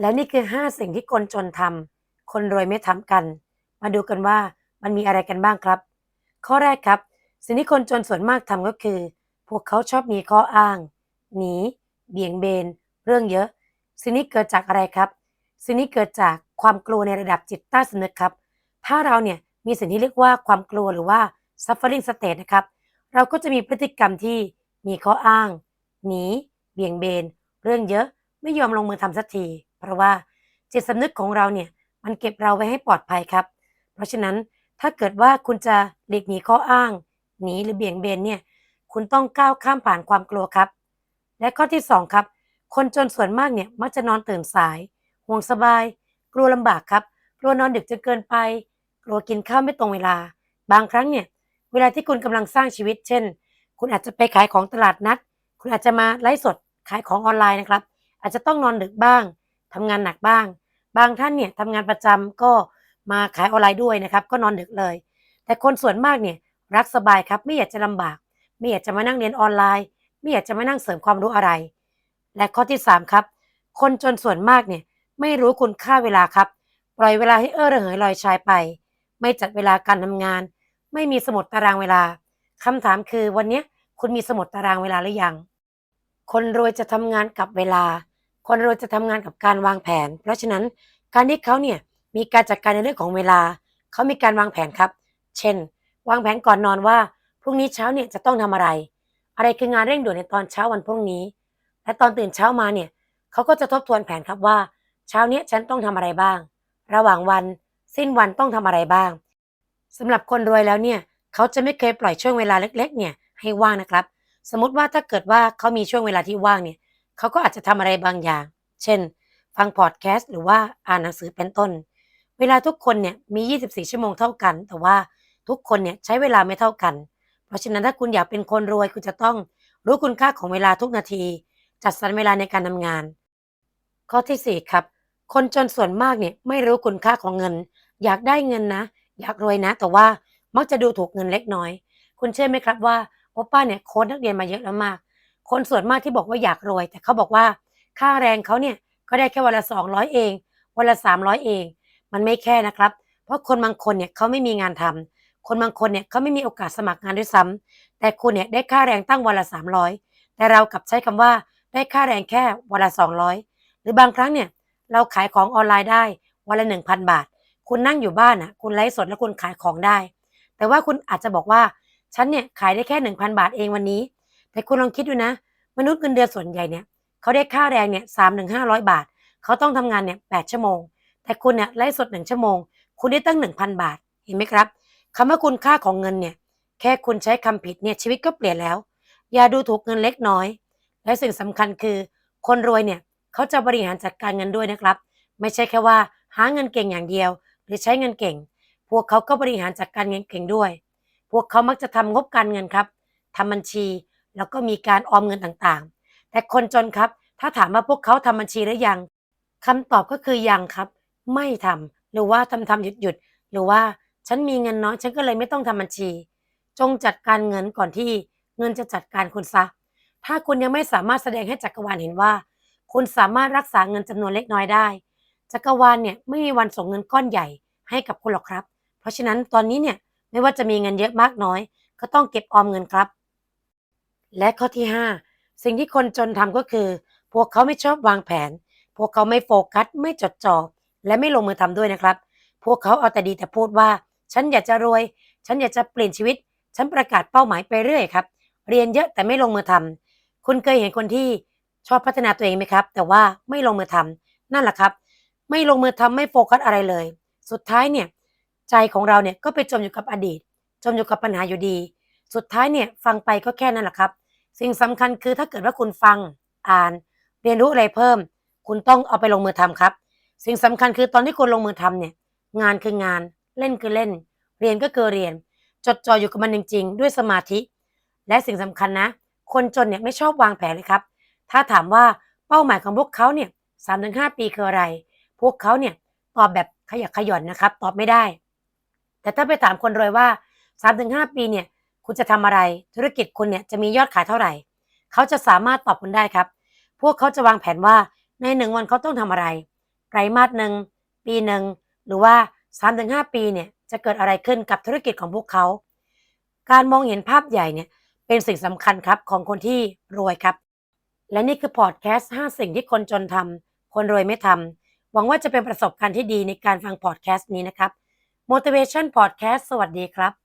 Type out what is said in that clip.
และนี่คือ 5 สิ่งที่คนจนทำคนรวยไม่ทำกัน มาดูกันว่ามันมีอะไรกันบ้างครับ ข้อแรกครับ สิ่งที่คนจนส่วนมากทำก็คือ พวกเขาชอบมีข้ออ้าง หนี เบี่ยงเบน เรื่องเยอะ สิ่งนี้เกิดจากอะไรครับ สิ่งนี้เกิดจากความกลัวในระดับจิตใต้สำนึกครับ ถ้าเราเนี่ยมีสิ่งที่เรียกว่าความกลัวหรือว่า suffering state นะครับ เราก็จะมีพฤติกรรมที่มีข้ออ้าง หนี เบี่ยงเบน เรื่องเยอะ ไม่ยอมลงมือทำสักที เพราะว่าจิตสำนึกของเราเนี่ยมันเก็บเราไว้ให้ปลอดภัยครับ เพราะฉะนั้นถ้าเกิดว่าคุณจะหลีกหนีข้ออ้าง หนีหรือเบี่ยงเบนเนี่ยคุณต้องก้าวข้ามผ่านความกลัวครับ และข้อที่สองครับ คนจนส่วนมากเนี่ยมักจะนอนตื่นสาย ห่วงสบาย กลัวลำบากครับ กลัวนอนดึกจนเกินไป กลัวกินข้าวไม่ตรงเวลา บางครั้งเนี่ยเวลาที่คุณกำลังสร้างชีวิต เช่น คุณอาจจะไปขายของตลาดนัด คุณอาจจะมาไลฟ์สดขายของออนไลน์นะครับ อาจจะต้องนอนดึกบ้าง ทำงานหนักบ้าง บางท่านเนี่ยทำงานประจำก็มาขายออนไลน์ด้วยนะครับ ก็นอนดึกเลย แต่คนส่วนมากเนี่ยรักสบายครับไม่อยากจะลำบาก ไม่อยากจะมานั่งเรียนออนไลน์ ไม่อยากจะมานั่งเสริมความรู้อะไร และข้อที่สามครับ คนจนส่วนมากเนี่ยไม่รู้คุณค่าเวลาครับ ปล่อยเวลาให้เอ้อระเหยลอยชายไป ไม่จัดเวลาการทำงาน ไม่มีสมุดตารางเวลาคำถามคือวันนี้คุณมีสมุดตารางเวลาหรือยัง คนรวยจะทำงานกับเวลา คนรวยจะทำงานกับการวางแผน เพราะฉะนั้นการที่เขาเนี่ยมีการจัดการในเรื่องของเวลา เขามีการวางแผนครับ เช่น วางแผนก่อนนอนว่าพรุ่งนี้เช้าเนี่ยจะต้องทำอะไร อะไรคืองานเร่งด่วนในตอนเช้าวันพรุ่งนี้ และตอนตื่นเช้ามาเนี่ยเขาก็จะทบทวนแผนครับว่า เช้าเนี้ยฉันต้องทำอะไรบ้าง ระหว่างวันสิ้นวันต้องทำอะไรบ้างสำหรับคนรวยแล้วเนี่ยเขาจะไม่เคยปล่อยช่วงเวลาเล็ก ๆ เนี่ยให้ว่างนะครับ สมมติว่าถ้าเกิดว่าเขามีช่วงเวลาที่ว่างเนี่ย เขาก็อาจจะทำอะไรบางอย่าง เช่น ฟังพอดแคสต์หรือว่าอ่านหนังสือเป็นต้น เวลาทุกคนเนี่ยมี 24 ชั่วโมงเท่ากัน แต่ว่าทุกคนเนี่ยใช้เวลาไม่เท่ากัน เพราะฉะนั้นถ้าคุณอยากเป็นคนรวยคุณจะต้องรู้คุณค่าของเวลาทุกนาที จัดสรรเวลาในการทำงาน ข้อที่ 4 ครับ คนจนส่วนมากเนี่ยไม่รู้คุณค่าของเงิน อยากได้เงินนะ อยากรวยนะ แต่ว่ามักจะดูถูกเงินเล็กน้อย คุณเชื่อไหมครับว่าโอป้าเนี่ยโค้ชนักเรียนมาเยอะแล้วมาก คนส่วนมากที่บอกว่าอยากรวย แต่เขาบอกว่าค่าแรงเขาเนี่ยก็ได้แค่วันละ 200 เอง วันละ 300 เอง มันไม่แค่นะครับ เพราะคนบางคนเนี่ยเขาไม่มีงานทำคนบางคนเนี่ยเขาไม่มีโอกาสสมัครงานด้วยซ้ำแต่คุณเนี่ยได้ค่าแรงตั้งวันละ 300 แต่เรากลับใช้คำว่าได้ค่าแรงแค่วันละ 200 หรือบางครั้งเนี่ยเราขายของออนไลน์ได้วันละ 1,000 บาท คุณนั่งอยู่บ้านอะคุณไลฟ์สดแล้วคุณขายของได้ แต่ว่าคุณอาจจะบอกว่าฉันเนี่ยขายได้แค่ 1,000 บาทเองวันนี้ แต่คุณลองคิดดูนะ มนุษย์เงินเดือนส่วนใหญ่เนี่ยเขาได้ค่าแรงเนี่ยสามถึงห้าร้อยบาท เขาต้องทำงานเนี่ยแปดชั่วโมง แต่คุณเนี่ยไลฟ์สดหนึ่งชั่วโมง คุณได้ตั้งหนึ่งพันบาท เห็นไหมครับคำว่าคุณค่าของเงินเนี่ย แค่คุณใช้คำผิดเนี่ยชีวิตก็เปลี่ยนแล้ว อย่าดูถูกเงินเล็กน้อย และสิ่งสำคัญคือ คนรวยเนี่ยเขาจะบริหารจัดการเงินด้วยนะครับ ไม่ใช่แค่ว่าหาเงินเก่งอย่างเดียว หรือใช้เงินเก่ง พวกเขาก็บริหารจัดการเงินเก่งด้วย พวกเขามักจะทำงบการเงินครับทำบัญชี แล้วก็มีการออมเงินต่างๆ แต่คนจนครับ ถ้าถามว่าพวกเขาทำบัญชีหรือยังคำตอบก็คือยังครับ ไม่ทำหรือว่าทำทำหยุดหยุดหรือว่าฉันมีเงินน้อยฉันก็เลยไม่ต้องทำบัญชี จงจัดการเงินก่อนที่เงินจะจัดการคุณซะ ถ้าคุณยังไม่สามารถแสดงให้จักรวาลเห็นว่า คุณสามารถรักษาเงินจำนวนเล็กน้อยได้ จักรวาลเนี่ยไม่มีวันส่งเงินก้อนใหญ่ให้กับคุณหรอกครับ เพราะฉะนั้นตอนนี้เนี่ยไม่ว่าจะมีเงินเยอะมากน้อย ก็ต้องเก็บออมเงินครับ และข้อที่ 5 สิ่งที่คนจนทำก็คือ พวกเขาไม่ชอบวางแผน พวกเขาไม่โฟกัส ไม่จดจ่อ และไม่ลงมือทำด้วยนะครับ พวกเขาเอาแต่ดีแต่พูดว่า ฉันอยากจะรวย ฉันอยากจะเปลี่ยนชีวิต ฉันประกาศเป้าหมายไปเรื่อยครับ เรียนเยอะแต่ไม่ลงมือทำคุณเคยเห็นคนที่ชอบพัฒนาตัวเองไหมครับ แต่ว่าไม่ลงมือทำนั่นแหละครับ ไม่ลงมือทำไม่โฟกัสอะไรเลย สุดท้ายเนี่ยใจของเราเนี่ยก็ไปจมอยู่กับอดีต จมอยู่กับปัญหาอยู่ดี สุดท้ายเนี่ยฟังไปก็แค่นั้นแหละครับ สิ่งสำคัญคือถ้าเกิดว่าคุณฟังอ่าน เรียนรู้อะไรเพิ่ม คุณต้องเอาไปลงมือทำครับ สิ่งสำคัญคือตอนที่คุณลงมือทำเนี่ย งานคืองานเล่นคือเล่น เรียนก็คือเรียน จดจ่ออยู่กับมันจริง ๆ ด้วยสมาธิ และสิ่งสำคัญนะ คนจนเนี่ยไม่ชอบวางแผนเลยครับ ถ้าถามว่าเป้าหมายของพวกเขาเนี่ยสามถึงห้าปีคืออะไร พวกเขาเนี่ยตอบแบบขยักขย่อนนะครับ ตอบไม่ได้ แต่ถ้าไปถามคนรวยว่าสามถึงห้าปีเนี่ย คุณจะทำอะไร ธุรกิจคุณเนี่ยจะมียอดขายเท่าไหร่ เขาจะสามารถตอบคุณได้ครับ พวกเขาจะวางแผนว่าในหนึ่งวันเขาต้องทำอะไร ไตรมาสหนึ่งปีหนึ่งหรือว่า 3-5 ปีเนี่ยจะเกิดอะไรขึ้นกับธุรกิจของพวกเขา การมองเห็นภาพใหญ่เนี่ยเป็นสิ่งสำคัญครับของคนที่รวยครับ และนี่คือพอดแคสต์ 5 สิ่งที่คนจนทำคนรวยไม่ทำหวังว่าจะเป็นประสบการณ์ที่ดีในการฟังพอดแคสต์นี้นะครับ motivation podcast สวัสดีครับ